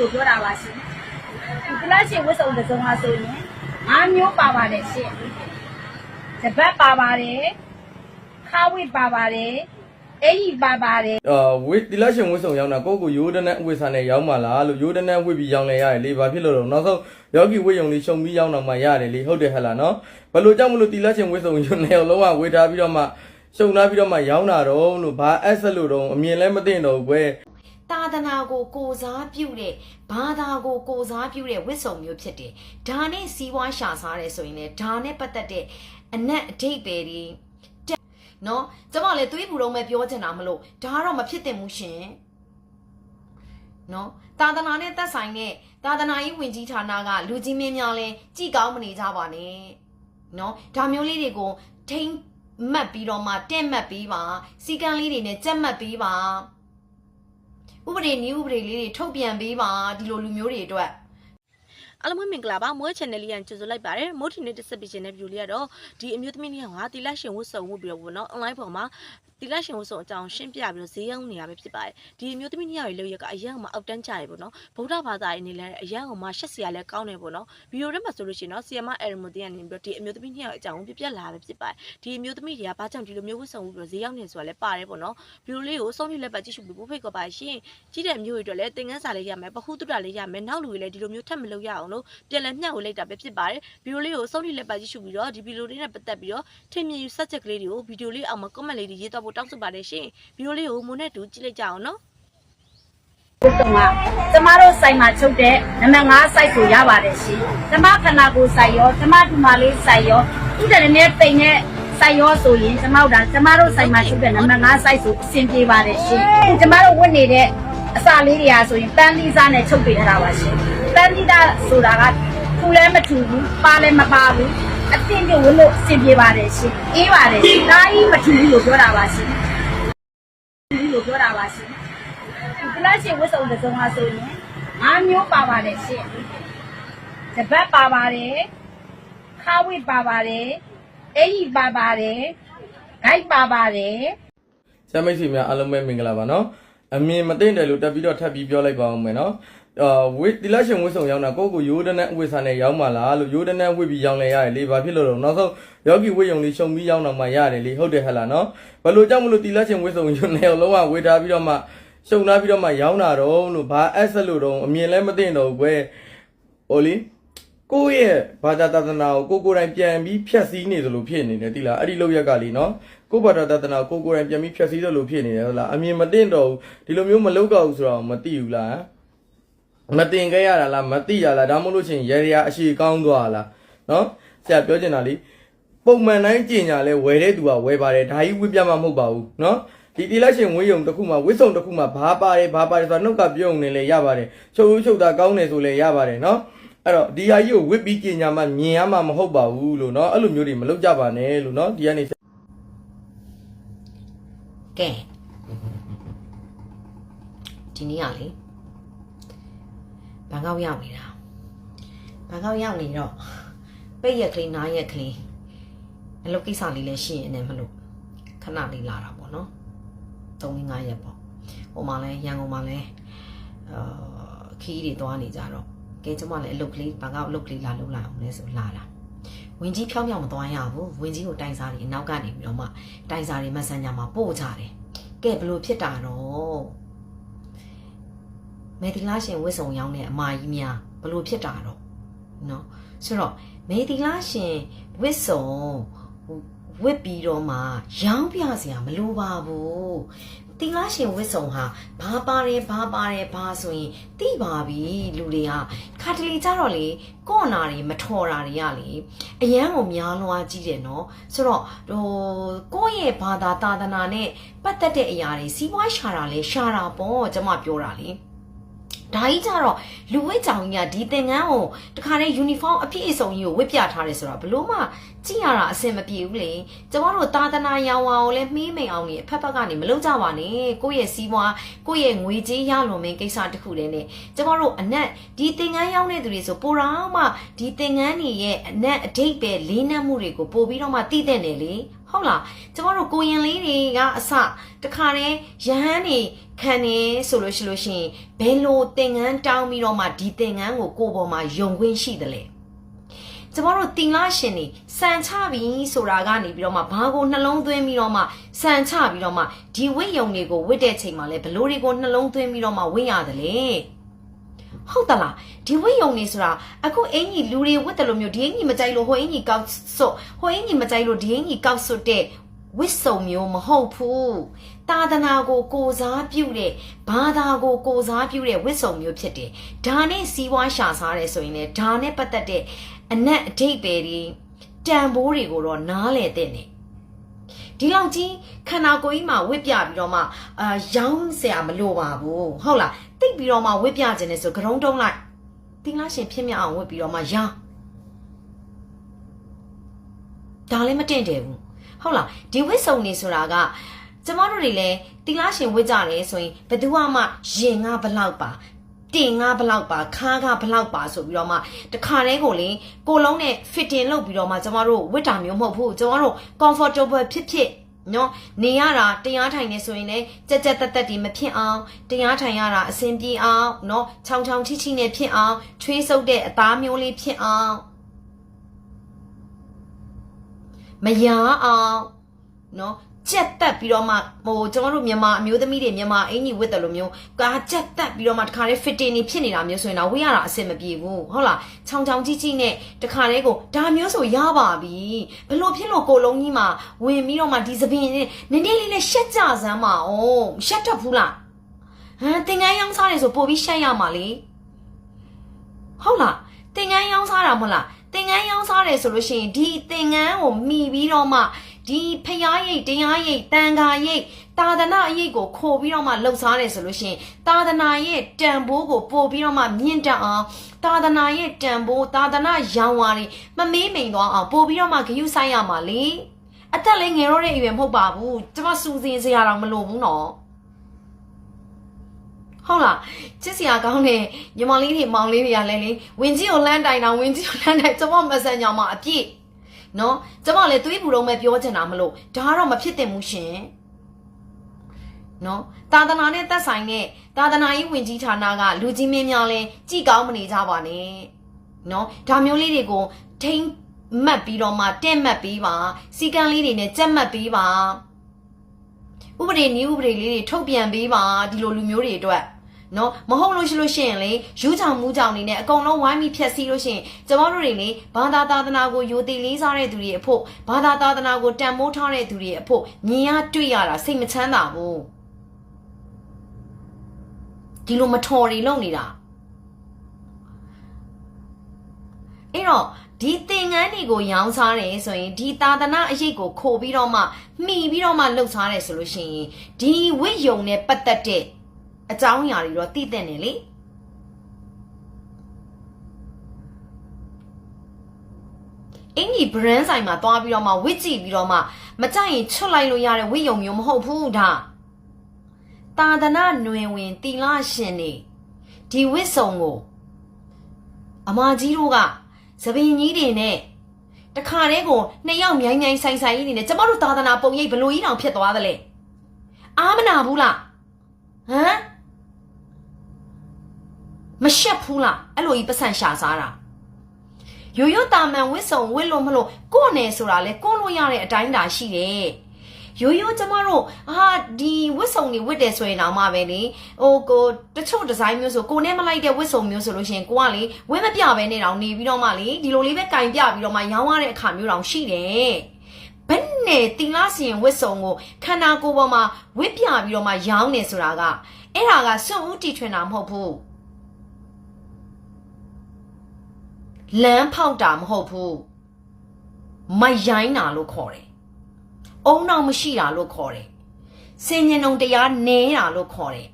လို့ပြောတာပါရှင်ဒီကလပ်ရှင်ဝတ်စုံတစ်စုံဟာဆိုရင်၅မျိုးပါပါတယ်ရှင်တပတ်ပါပါတယ်ခါဝိပါပါတယ်အဲ့ဒီပါပါတယ်အာဝစ်ဒီလက်ရှင်ဝစ်ဆောင်ရောက်တာကိုယ့်ကိုရိုးတနက်ဝစ်ဆန်နဲ့ရောက်မှလားလို့ရိုးတနက်ဝစ်ပြီးရောက်လဲရတယ်လေဘာဖြစ်လို့လဲနောက်ဆုံးယောဂီဝစ်ယုံလေးရှုံပြီးရောက်တော့မှရတယ်လေဟုတ်တယ်ဟဲ့လားနော်ဘယ်လိုကြောင့်မလို့ဒီလက်ရှင်ဝစ်ဆောင်ရုံနဲ့လုံးဝဝေထားပြီးတော့မှရှုံထားပြီးတော့မှရောင်းတာတော့လို့ဘာအက်ဆက်လို့တော့အမြင်လည်းမသိတော့ဘူးကွယ် သာသနာကိုကိုစားပြုတဲ့ဘာသာကိုကိုစားပြုတဲ့ဝိစုံမျိုးဖြစ်တယ်။ဒါနဲ့စီးပွားရှာစားရဲဆိုရင်လည်းဒါနဲ့ပတ်သက်တဲ့အနက်အဓိပ္ပာယ်တွေတက်နော်ကျမလည်းသွေးပူတော့မဲ့ပြောချင်တာမလို့ဒါကတော့မဖြစ်သင့်ဘူးရှင်။နော်သာသနာနဲ့သက်ဆိုင်တဲ့သာသနာရေးဝင်ကြီးဌာနကလူကြီးမင်းများလဲကြည်ကောင်းမနေကြပါနဲ့။နော်ဒါမျိုးလေးတွေကိုထိမ့်မှတ်ပြီးတော့မှတက်မှတ်ပြီးပါစီကံလေးတွေနဲ့ကြက်မှတ်ပြီးပါ ဥပဒေနည်းဥပဒေလေးတွေထုတ်ပြန်ပေးပါဒီလိုလူမျိုးတွေအတွက်အားလုံးပဲမင်္ဂလာပါမွေး channel လေးရန်ကြိုဆိုလိုက်ပါတယ်မိုးထင်းနဲ့တက်ဆက်ပြခြင်းတဲ့ view လေးကတော့ဒီအမျိုးသမီးလေးကတီလက်ရှင်ဝတ်စုံဝတ်ပြီးတော့ဘောနော် online ပေါ်မှာ တီလက်ရှင်ဝတ်စုံအကြောင်းရှင်းပြပြီးတော့ဈေးရောက်နေရပဲဖြစ်ပါတယ်ဒီအမျိုးသမီးလေးရဲ့လောက်ရကအရန်ကမှအောက်တန်းကြရပေါ့နော်ဗုဒ္ဓဘာသာရေးနေလဲအရန်ကမှရှက်စရာလဲကောင်းတယ်ပေါ့နော်ဗီဒီယိုထဲမှာဆိုလို့ရှိရင်တော့ဆီယမအဲရမိုတီကနေပြီးတော့ဒီအမျိုးသမီးလေးရဲ့အကြောင်းပြပြလာပဲဖြစ်ပါတယ်ဒီအမျိုးသမီးတွေကဘာကြောင့်ဒီလိုမျိုးဝတ်စုံဝတ်ပြီးတော့ဈေးရောက်နေဆိုတာလဲပါတယ်ပေါ့နော်ဗီဒီယိုလေးကိုစောင့်ပြလက်ပတ်ကြည့်ရှုပြီးဖို့ဖိတ်ခေါ်ပါရှင်ကြီးတဲ့မျိုးတွေအတွက်လည်းသင်ခန်းစာလေးရမယ်ပခုတုတလေးရမယ်နောက်လူတွေလည်းဒီလိုမျိုးထပ်မလုပ်ရအောင်လို့ပြန်လည်မျှဝေလိုက်တာပဲဖြစ်ပါတယ်ဗီဒီယိုလေးကိုစောင့်ကြည့်လက်ပါကြည့်ရှုပြီးတော့ဒီဗီဒီယိုလေးနဲ့ပတ်သက်ပြီးတော့ထင်မြင်ယူဆက်ချက်ကလေးတွေကိုဗီဒီယိုလေးအောက်မှာ comment လေးတွေရေးတော့ဖို့တောင်းဆိုပါတယ်ရှင်ဗီဒီယိုလေးကိုမုန်းနဲ့တူကြည့်လိုက်ကြအောင်နော်ဘုတုံကကျမတို့စိုက်မှာချုပ်တဲ့နံပါတ်5စိုက်ကိုရပါတယ်ရှင်ကျမခန္ဓာကိုယ်စိုက်ရောကျမဒီမာလေးစိုက်ရောဥဒရနဲ့ပိန်နဲ့စိုက်ရောဆိုရင်ကျမတို့ဒါကျမတို့စိုက်မှာချုပ်တဲ့နံပါတ်5စိုက်ဆိုအဆင်ပြေပါတယ်ရှင်ကျမတို့ဝတ်နေတဲ့အစာလေးတွေဟာဆိုရင်ပန်းသီးစားနဲ့ချုပ်ပေးထားတာပါရှင်ပန်းသီးသားဆိုတာကထူလည်းမထူဘူးပါလည်းမပါဘူး အသင်ပြဝတ်လို့အဆင်ပြေပါတယ်ရှင်အေးပါတယ်ရှင်ဒါကြီးမထူဘူးလို့ပြောတာပါရှင်ထူဘူးလို့ပြောတာပါရှင်ဒီကလပ်ရှင်ဝတ်စုံတစ်စုံဟာဆိုရင်၅မျိုးပါပါတယ်ရှင်တပတ်ပါပါတယ်ခါဝိပါပါတယ်အဲ့ဒီပါပါတယ်ဂိုက်ပါပါတယ်ဆရာမိတ်ဆွေများအားလုံးပဲမင်္ဂလာပါနော်အမြင်မသိတယ်လို့တက်ပြီးတော့ထပ်ပြီးပြောလိုက်ပါအောင်မယ်နော် အာဝစ်ဒီလက်ရှင်ဝစ်ဆောင်ရောက်တာကိုယ့်ကိုရိုးတနက်ဝစ်ဆန်နဲ့ရောက်မှလားလို့ရိုးတနက်ဝစ်ပြီးရောက်လဲရတယ်လေဘာဖြစ်လို့လဲနောက်ဆုံးယောဂီဝစ်ယုံလေးရှုံပြီးရောက်တော့မှရတယ်လေဟုတ်တယ်ဟဲ့လားနော်ဘယ်လိုကြောင့်မလို့ဒီလက်ရှင်ဝစ်ဆောင်ရုံနဲ့လုံးဝဝစ်ထားပြီးတော့မှရှုံထားပြီးတော့မှရောင်းတာတော့လို့ဘာအက်ဆက်လို့တော့အမြင်လည်းမသိတော့ဘူးကွယ်ဟိုလီကိုယ့်ရဲ့ဘာသာတသနာကိုကိုကိုယ်တိုင်ပြန်ပြီးဖြတ်စည်းနေသလိုဖြစ်နေတယ်တိလားအဲ့ဒီလောက်ရက်ကလीနော်ကိုယ့်ဘာသာတသနာကိုကိုယ်တိုင်ပြန်ပြီးဖြတ်စည်းသလိုဖြစ်နေတယ်ဟုတ်လားအမြင်မသိတော့ဘူးဒီလိုမျိုးမလောက်တော့ဘူးဆိုတော့မသိဘူးလား မတင်ခဲ့ရတာလားမသိရလားဒါမှမဟုတ်လို့ချင်းရေရအရှိကောင်းသွားလားနော်ဆရာပြောချင်တာလीပုံမှန်တိုင်းကြင်ညာလဲဝယ်တဲ့သူကဝယ်ပါတယ်ဒါကြီးဝိပြမမဟုတ်ပါဘူးနော်ဒီတီလက်ရှင်ဝင်းယုံတစ်ခုမှဝစ်စုံတစ်ခုမှဘာပါတယ်ဘာပါတယ်ဆိုတော့နှုတ်ကပြုံနေလဲရပါတယ်ချုပ်ဦးချုပ်တာကောင်းတယ်ဆိုလဲရပါတယ်နော်အဲ့တော့ဒီဟာကြီးကိုဝစ်ပြီးကြင်ညာမှမြင်ရမှာမဟုတ်ပါဘူးလို့နော်အဲ့လိုမျိုးတွေမလုပ်ကြပါနဲ့လို့နော်ဒီကနေကဲဒီနေ့ကလေ ဘန်ကောက်ရောက်နေတာဘန်ကောက်ရောက်နေတော့ပိတ်ရက်ကလေးနားရက်ကလေးအလုပ်ကိစ္စလေးလည်းရှိရင်လည်းမလို့ခဏလေးလာတာပေါ့နော်3 5ရက်ပေါ့ဟိုမှာလဲရန်ကုန်မှာလဲအာခီးတွေသွားနေကြတော့ကဲကျမလည်းအလုပ်ကလေးဘန်ကောက်အလုပ်ကလေးလာလုပ်လာအောင်လဲဆိုလာတာဝင်ကြီးဖြောင်းဖြောင်းမသွားရဘူးဝင်ကြီးကိုတိုင်စားတွေအနောက်ကနေပြီးတော့မှတိုင်စားတွေမက်ဆန်ဂျာမှာပို့ကြတယ်ကဲဘလို့ဖြစ်တာတော့ မေဒီလာရှင်ဝတ်စုံရောင်းတဲ့အမာကြီးများဘလို့ဖြစ်တာတော့နော်ဆိုတော့မေဒီလာရှင်ဝတ်စုံဝတ်ပြီးတော့မှရောင်းပြစရာမလိုပါဘူးတိလာရှင်ဝစ်စုံဟာဘာပါတယ်ဘာပါတယ်ဘာဆိုရင်တိပါပြီလူတွေဟာခါတလီကြတော့လေကော့နာတွေမထော်တာတွေကလေအရန်ကိုများလွားကြီးတယ်နော်ဆိုတော့ဟိုကိုယ့်ရဲ့ဘာသာသာသနာနဲ့ပတ်သက်တဲ့အရာတွေစီးပွားရှာတာလေရှာတာပေါ့ကျွန်မပြောတာလေ ဒါကြီးကြတော့လူဝိတ်ကြောင်ကြီးကဒီသင်ငန်းကိုတခါတည်းယူနီဖောင်းအပြည့်အစုံကြီးကိုဝတ်ပြထားတယ်ဆိုတော့ဘလို့မှကြည့်ရတာအဆင်မပြေဘူးလေကျမတို့သာသနာရောင်ဝါကိုလည်းမှီးမိန်အောင်နေအဖက်ဖက်ကနေမလုပ်ကြပါနဲ့ကိုယ့်ရဲ့စီးပွားကိုယ့်ရဲ့ငွေကြေးရလွန်မင်းကိစ္စတစ်ခုတည်းနဲ့ကျမတို့အနက်ဒီသင်ငန်းရောက်တဲ့သူတွေဆိုပိုတော့မှဒီသင်ငန်းတွေရဲ့အနက်အတိတ်ပဲလေးနက်မှုတွေကိုပို့ပြီးတော့မှတည်တဲ့နေလေဟုတ်လားကျမတို့ကိုရင်လေးတွေကအစတခါတည်းရဟန်းတွေ ခံနေဆိုလို့ရှိလို့ရှိရင်ဘယ်လိုသင်ငန်းတောင်းပြီးတော့မှဒီသင်ငန်းကိုကိုယ်ပေါ်မှာယုံခွင့်ရှိတယ်လဲကျမတို့တင်လာရှင်နေစံချပြီဆိုတာကနေပြီးတော့မှဘာကိုနှလုံးသွင်းပြီးတော့မှစံချပြီးတော့မှဒီဝိယုံတွေကိုဝစ်တဲ့ချိန်မှာလဲဘလို့တွေကိုနှလုံးသွင်းပြီးတော့မှဝင့်ရတယ်လေဟုတ်တလားဒီဝိယုံနေဆိုတာအခုအင်ကြီးလူတွေဝတ်တယ်လို့မျိုးဒီအင်ကြီးမကြိုက်လို့ဟိုအင်ကြီးကောက်စွတ်ဟိုအင်ကြီးမကြိုက်လို့ဒီအင်ကြီးကောက်စွတ်တဲ့ ဝစ်စုံမျိုးမဟုတ်ဘူးတာသနာကိုကိုစားပြုတဲ့ဘာသာကိုကိုစားပြုတဲ့ဝစ်စုံမျိုးဖြစ်တယ်ဒါနဲ့စီးပွားရှာစားတယ်ဆိုရင်လည်းဒါနဲ့ပတ်သက်တဲ့အနက်အဓိပ္ပာယ်တွေတန်ဖိုးတွေကိုတော့နားလည်တဲ့နေဒီလောက်ကြီးခန္ဓာကိုယ်ကြီးမှာဝစ်ပြပြီးတော့မှအာရောင်းเสียမလိုပါဘူးဟုတ်လားတိတ်ပြီးတော့မှဝစ်ပြခြင်းနဲ့ဆိုကရုံးတုံးလိုက်တင်လားရှင်ဖြစ်မြအောင်ဝစ်ပြီးတော့မှရောင်းဒါလည်းမတင့်တယ်ဘူး ဟုတ်လားဒီဝစ်စုံနေဆိုတာကကျမတို့တွေလည်းတင်လားရှင်ဝစ်ကြတယ်ဆိုရင်ဘယ်သူမှရင်ငါဘလောက်ပါတင်ငါဘလောက်ပါခါးကဘလောက်ပါဆိုပြီးတော့မှတခါတည်းကိုလေကိုလုံးနဲ့ fitting လုပ်ပြီးတော့မှကျမတို့ဝစ်တာမျိုးမဟုတ်ဘူးကျမတို့ comfortable ဖြစ်ဖြစ်နော်နေရတာတရားထိုင်နေဆိုရင်လည်းကြက်ကြက်တက်တက်ဒီမဖြစ်အောင်တရားထိုင်ရတာအဆင်ပြေအောင်နော်ချောင်းချောင်းချိချိနဲ့ဖြစ်အောင်ချွေးဆုပ်တဲ့အသားမျိုးလေးဖြစ်အောင် မယားအောင်နော်ကြက်တက်ပြီးတော့မှဟိုကျွန်တော်တို့မြန်မာအမျိုးသမီးတွေမြန်မာအင်ကြီးဝတ်တယ်လို့မျိုးကာကြက်တက်ပြီးတော့မှတခါလေး fitting နေဖြစ်နေတာမျိုးဆိုရင်တော့ဝေးရတာအဆင်မပြေဘူးဟုတ်လားချောင်းချောင်းကြီးကြီးနဲ့တခါလေးကိုဒါမျိုးဆိုရပါပြီဘလို့ဖြစ်လို့ကိုလုံးကြီးမှာဝင်ပြီးတော့မှဒီသပင်နဲ့နည်းနည်းလေးနဲ့ရှက်ကြစမ်းပါအောင်ရှက်တတ်ဘူးလားဟမ်တင်ငန်းရောင်းစားတယ်ဆိုပို့ပြီးရှက်ရမှာလေဟုတ်လားတင်ငန်းရောင်းစားတာမဟုတ်လား တင်ငန်းရောင်းစားတယ်ဆိုလို့ရှိရင်ဒီတင်ငန်းကိုမှီပြီးတော့မှဒီဖျားရိတ်တရားရိတ်တန်ခါရိတ်တာသနာရိတ်ကိုခိုပြီးတော့မှလှုပ်ရှားတယ်ဆိုလို့ရှိရင်တာသနာရဲ့တန်ဖိုးကိုပို့ပြီးတော့မှမြင့်တက်အောင်တာသနာရဲ့တန်ဖိုးတာသနာရောင်ဝါတွေမမေးမိန်သွားအောင်ပို့ပြီးတော့မှဂယုဆိုင်ရမှာလေအသက်လည်းငယ်တော့တဲ့အရွယ်မဟုတ်ပါဘူးကျမစူစင်စရာတော့မလိုဘူးနော် ဟုတ်လားချစ်စရာကောင်းတဲ့ညီမလေးတွေမောင်လေးတွေကလည်းလေဝင်ကြီးကိုလှမ်းတိုင်တာဝင်ကြီးကိုလှမ်းတိုင်ကျမမဆန်ညာမှာအပြည့်နော်ကျမလည်းသွေးပူတော့မဲ့ပြောချင်တာမလို့ဒါကတော့မဖြစ်သင့်ဘူးရှင်နော်သာသနာနဲ့သက်ဆိုင်တဲ့သာသနာရေးဝင်ကြီးဌာနကလူကြီးမင်းများလဲကြည်ကောင်းမနေကြပါနဲ့နော်ဒါမျိုးလေးတွေကိုထိမ့်မှတ်ပြီးတော့မှတက်မှတ်ပြီးပါစီကံလေးတွေနဲ့ကြက်မှတ်ပြီးပါဥပဒေနည်းဥပဒေလေးတွေထုတ်ပြန်ပေးပါဒီလိုလူမျိုးတွေအတွက် နော်မဟုတ်လို့ရှိလို့ရှိရင်လေယူးချောင်မူးချောင်နေနဲ့အကုန်လုံးဝိုင်းပြီးဖြက်စီးလို့ရှိရင်ကျမတို့တွေလေဘာသာသာသနာကိုယိုသိလေးစားတဲ့သူတွေအဖို့ဘာသာသာသနာကိုတန်မိုးထားတဲ့သူတွေအဖို့မြင်ရတွေ့ရတာစိတ်မချမ်းသာဘူးဒီလိုမထော်တွေလုံနေတာအဲ့တော့ဒီသင်္ကန်းတွေကိုရောင်းစားတယ်ဆိုရင်ဒီသာသနာအရေးကိုခိုပြီးတော့မှမှီပြီးတော့မှလှုပ်ရှားတယ်ဆိုလို့ရှိရင်ဒီဝိယုံနဲ့ပတ်သက်တဲ့ အကြောင်းအရာတွေတော့သိတဲ့နေလေအင်ကြီး brand ဆိုင်မှာသွားပြီးတော့မှဝစ်ကြည့်ပြီးတော့မှမကြိုက်ရင်ချွတ်လိုက်လို့ရတဲ့ဝိယုံမျိုးမဟုတ်ဘူးဒါသာသနာຫນွင်ဝင်တီလာရှင်နေဒီဝစ်စုံကိုအမကြီးတို့ကသပင်ကြီးတွေနဲ့တခါတည်းကိုနှစ်ယောက်မြိုင်းမြိုင်းဆိုင်ဆိုင်ကြီးနေနဲ့ကျမတို့သာသနာပုံရိပ်ဘလို့ကြီးတောင်ဖြစ်သွားသလဲအားမနာဘူးလားဟမ် မရှက်ဘူးလားအဲ့လိုကြီးပတ်စံရှာစားတာရိုးရိုးတာမန်ဝစ်စုံဝစ်လို့မလို့ကို့နယ်ဆိုတာလဲကို့လို့ရတဲ့အတိုင်းတာရှိတယ်ရိုးရိုးကျမတို့အာဒီဝစ်စုံတွေဝစ်တယ်ဆိုရင်တော့မှပဲလေဟိုကိုတချို့ဒီဇိုင်းမျိုးဆိုကိုနဲ့မလိုက်တဲ့ဝစ်စုံမျိုးဆိုလို့ရှိရင်ကိုကလေဝင်းမပြပဲနေတော့နေပြီးတော့မှလေဒီလိုလေးပဲကင်ပြပြီးတော့မှရောင်းရတဲ့အခါမျိုးတောင်ရှိတယ်ဘယ်နဲ့တင်လားစီရင်ဝစ်စုံကိုခန္ဓာကိုယ်ပေါ်မှာဝစ်ပြပြီးတော့မှရောင်းနေဆိုတာကအဲ့ဒါကစွန့်ဦးတီထွင်တာမဟုတ်ဘူး လမ်းဖောက်တာမဟုတ်ဘူးမရိုင်းတာလို့ခေါ်တယ်။အုံနောက်မရှိတာလို့ခေါ်တယ်။စင်ញင်ုံတရားနေတာလို့ခေါ်တယ်။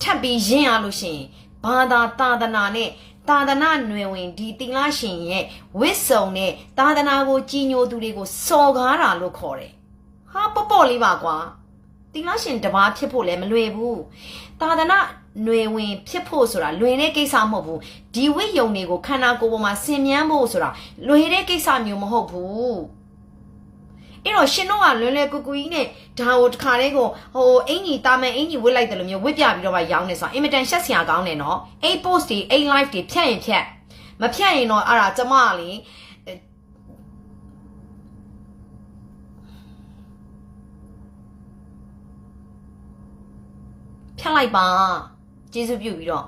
ထပ်ပြီးရင်းရလို့ရှိရင်ဘာသာသာသနာနဲ့သာသနာຫນွေဝင်ဒီတိလာရှင်ရဲ့ဝစ်စုံနဲ့သာသနာကိုကြီးညိုသူတွေကိုစော်ကားတာလို့ခေါ်တယ်။ဟာပေါ့ပေါ့လေးပါကွာ။တိလာရှင်တပားဖြစ်ဖို့လည်းမလွယ်ဘူး။သာသနာ ຫນွေဝင်ဖြစ်ဖို့ဆိုတာလွယ်တဲ့ကိစ္စမဟုတ်ဘူးဒီဝိယုံတွေကိုခန္ဓာကိုယ်ပေါ်မှာဆင်မြန်းဖို့ဆိုတာလွယ်တဲ့ကိစ္စမျိုးမဟုတ်ဘူးအဲ့တော့ရှင်တို့ကလွယ်လွယ်ကူကူကြီးနဲ့ဒါကိုတစ်ခါတည်းကိုဟိုအင်ကြီးတာမန်အင်ကြီးဝစ်လိုက်တယ်လို့မျိုးဝစ်ပြပြီးတော့မှရောင်းနေဆိုတော့အင်မတန်ရှက်စရာကောင်းတယ်နော်အဲ့ post တွေအဲ့ live တွေဖြတ်ရင်ဖြတ်မဖြတ်ရင်တော့အဲ့ဒါကျမကလေဖြတ်လိုက်ပါ ကျေးဇူးပြုပြီးတော့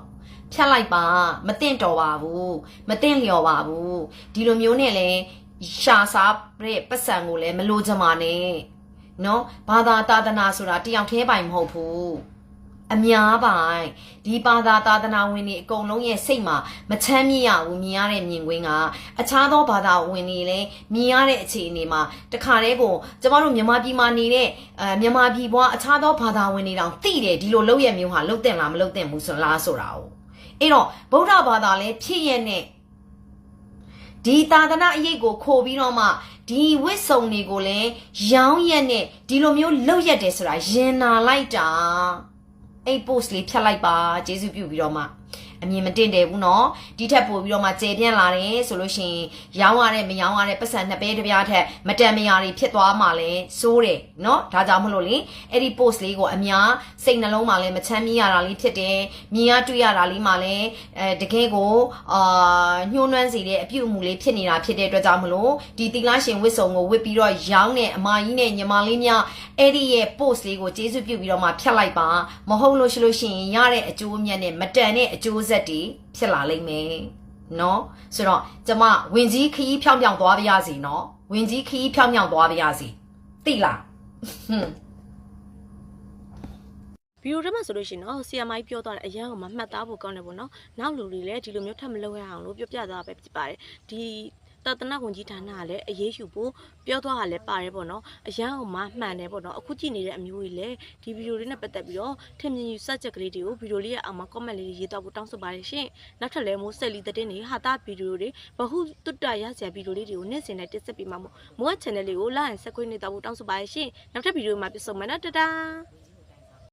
ဖြတ်လိုက်ပါမတင့်တော်ပါဘူးမတင့်လျော်ပါဘူးဒီလိုမျိုးနဲ့လဲရှာစားတဲ့ပတ်စံကိုလည်းမလိုချင်ပါနဲ့နော်ဘာသာတာသနာဆိုတာတယောက်တည်းပိုင်မဟုတ်ဘူး အများပိုင်ဒီဘာသာတာသနာဝင်တွေအကုန်လုံးရဲ့စိတ်မှာမချမ်းမြေ့ရဘူးမြင်ရတဲ့မြင်ကွင်းကအခြားသောဘာသာဝင်တွေလည်းမြင်ရတဲ့အခြေအနေမှာတခါတည်းကိုကျမတို့မြန်မာပြည်မှာနေတဲ့အဲမြန်မာပြည်ဘွားအခြားသောဘာသာဝင်တွေတောင်သိတယ်ဒီလိုလုပ်ရမျိုးဟာလုပ်တဲ့လားမလုပ်တဲ့ဘူးဆိုလားဆိုတာ哦အဲ့တော့ဗုဒ္ဓဘာသာလည်းဖြစ်ရဲ့နဲ့ဒီသာသနာအရေးကိုခိုပြီးတော့မှဒီဝစ်စုံတွေကိုလည်းရောင်းရက်နဲ့ဒီလိုမျိုးလောက်ရက်တယ်ဆိုတာရင်နာလိုက်တာ အဲ့ post လေးဖြတ်လိုက်ပါကျေးဇူးပြုပြီးတော့မှ အမြင်မတင်တယ်ဘူးเนาะဒီထက်ပိုပြီးတော့မှကျေပြန့်လာတယ်ဆိုလို့ရှိရင်ရောင်းရတဲ့မရောင်းရတဲ့ပတ်စံနှစ်ပဲတစ်ပြားထက်မတန်မရာတွေဖြစ်သွားမှလည်းစိုးတယ်เนาะဒါကြောင့်မလို့လေအဲ့ဒီ post လေးကိုအများစိတ်နှလုံးမှာလည်းမချမ်းမြေ့ရတာလေးဖြစ်တယ်မြင်ရတွေ့ရတာလေးမှာလည်းအဲတကယ်ကိုအာညှိုးနှွမ်းစေတဲ့အပြုအမူလေးဖြစ်နေတာဖြစ်တဲ့အတွက်ကြောင့်မလို့ဒီသီလရှင်ဝစ်စုံကိုဝစ်ပြီးတော့ရောင်းတဲ့အမကြီးနဲ့ညီမလေးများအဲ့ဒီရဲ့ post လေးကိုကျေးဇူးပြုပြီးတော့မှဖြတ်လိုက်ပါမဟုတ်လို့ရှိလို့ရှိရင်ရတဲ့အကျိုးအမြတ်နဲ့မတန်တဲ့အကျိုး ဆက်တွေဖြစ်လာလိမ့်မယ်နော်ဆိုတော့ကျမဝင်ကြီးခရီးဖြောင်းဖြောင်းသွားပါရစီနော်ဝင်ကြီးခရီးဖြောင်းဖြောင်းသွားပါရစီသိလားဟွန်းဗီဒီယိုထဲမှာဆိုလို့ရှိရင်တော့ဆီယမိုင်းပြောသွားတဲ့အရန်ကိုမမှတ်သားဖို့ကောင်းတယ်ပေါ့နော်နောက်လူတွေလည်းဒီလိုမျိုးထပ်မလုပ်ရအောင်လို့ပြောပြသွားတာပဲဖြစ်ပါတယ်ဒီ တသနာဝန်ကြီးဌာနကလည်းအရေးယူဖို့ပြောသွားတာလည်းပါတယ်ပေါ့နော်အရန်ကိုမမှန်တယ်ပေါ့နော်အခုကြည့်နေတဲ့အမျိုးကြီးလည်းဒီဗီဒီယိုလေးနဲ့ပတ်သက်ပြီးတော့ထင်မြင်ယူစက်ချက်ကလေးတွေကိုဗီဒီယိုလေးရဲ့အောက်မှာ comment လေးတွေရေးတော့ဖို့တောင်းဆိုပါတယ်ရှင်နောက်ထပ်လည်းမိုးဆက်လီတဲ့နေဟာတာဗီဒီယိုတွေဘဟုတုတ္တရဆရာဗီဒီယိုလေးတွေကိုနေ့စဉ်နဲ့တက်ဆက်ပေးမှာမို့မိုးက channel လေးကို like and subscribe နေတော့ဖို့တောင်းဆိုပါတယ်ရှင်နောက်ထပ်ဗီဒီယိုမှာပြန်ဆုံမယ်နော်တတား